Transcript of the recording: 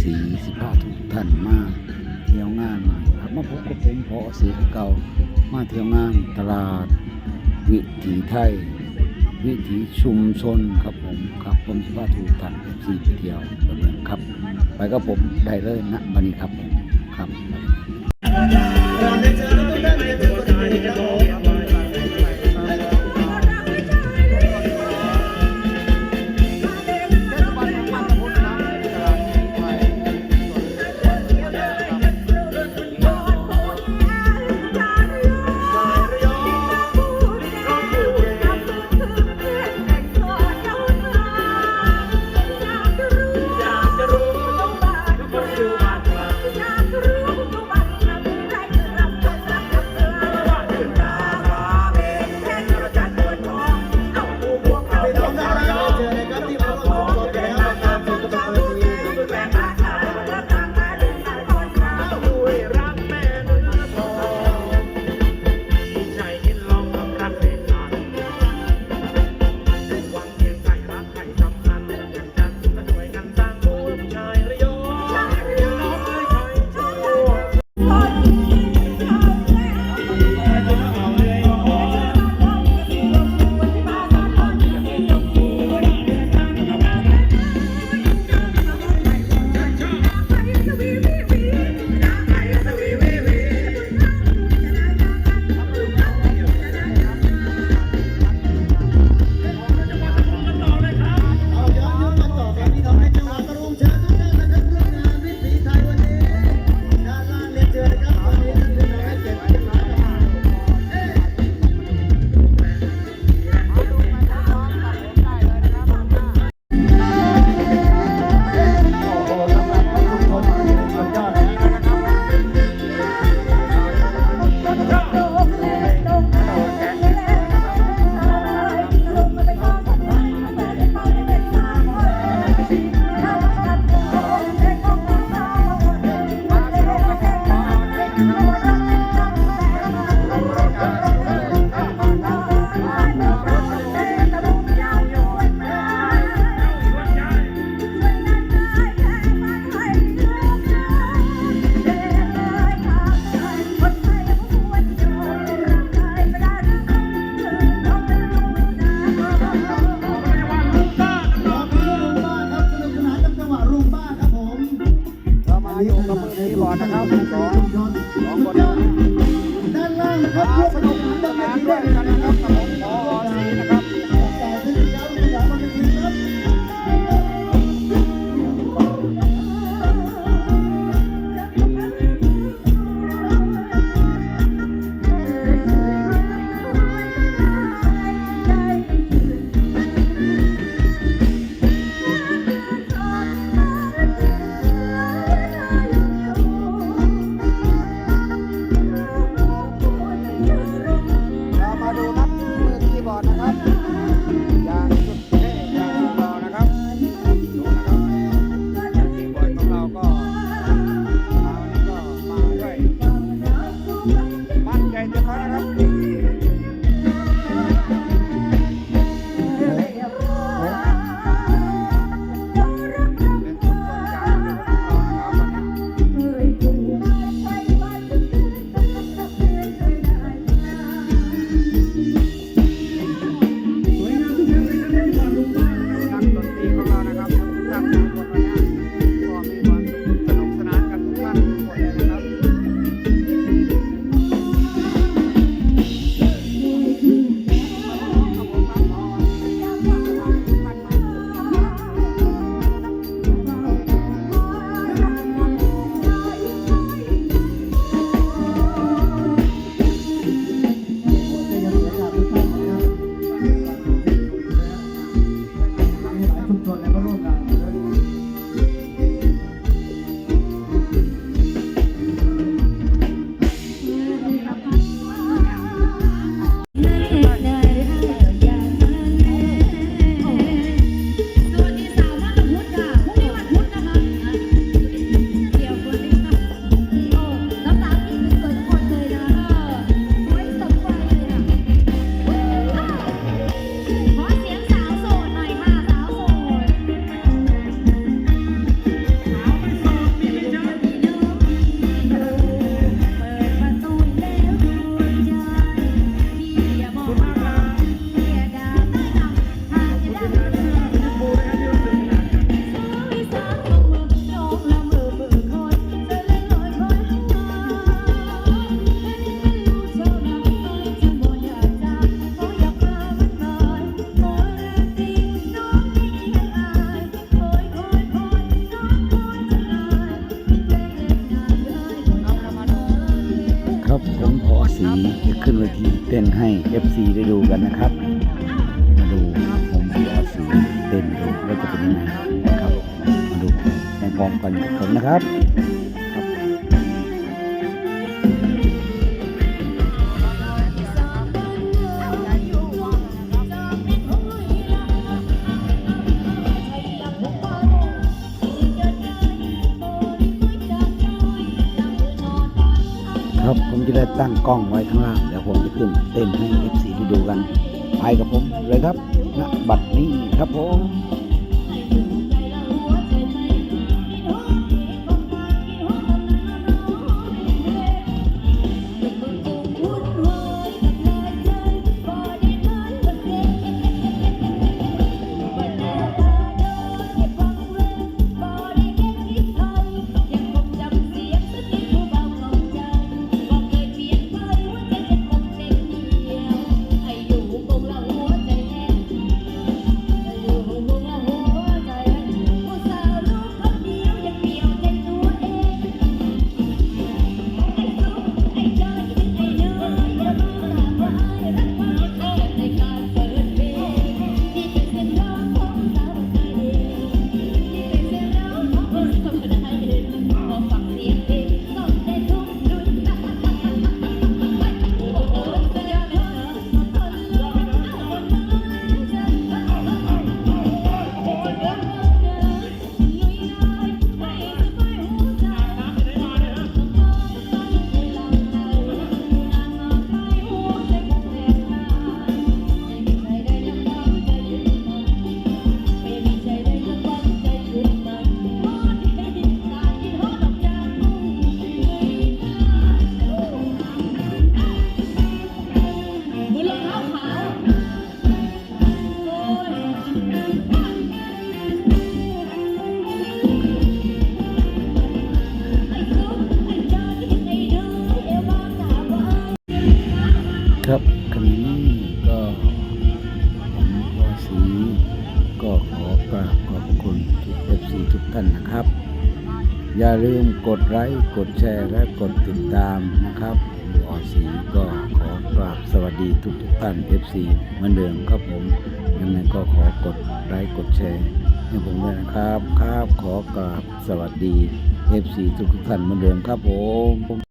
สีสิพาทุกท่านมาเที่ยวงานครับมาพบกับผมพอสีเก่ามาเที่ยวงานตลาด วิถีไทย วิถีชุมชนครับผมครับผมสิพาทุกท่านเอฟซีเที่ยวไปเมืองครับ ไปกับผมได้เลยนะบันนี้ครับผมครับานล่างนะครับร่สนุกสนานทำงานกัด้วนยนะ เต้นให้ FC ได้ดูกันนะครับ มาดูผมขอสีเต้นดูว่าจะเป็นยังไงนะครับ มาดูพร้อมกันครันนะครับ จะได้ตั้งกล้องไว้ข้างล่างเดี๋ยวผมจะขึ้นเต้นให้ FC ได้ดูกัน ไปกับผมเลยครับณบัดนี้ครับผม อย่าลืมกดไลค์กดแชร์และกดติดตามนะครับออสีก็ขอกราบสวัสดีทุกทุกท่าน FC เหมือนเดิมครับผมยังไงก็ขอกดไลค์กดแชร์ให้ผมด้วยนะครับครับขอกราบสวัสดี FC ทุกทุกท่านเหมือนเดิมครับผม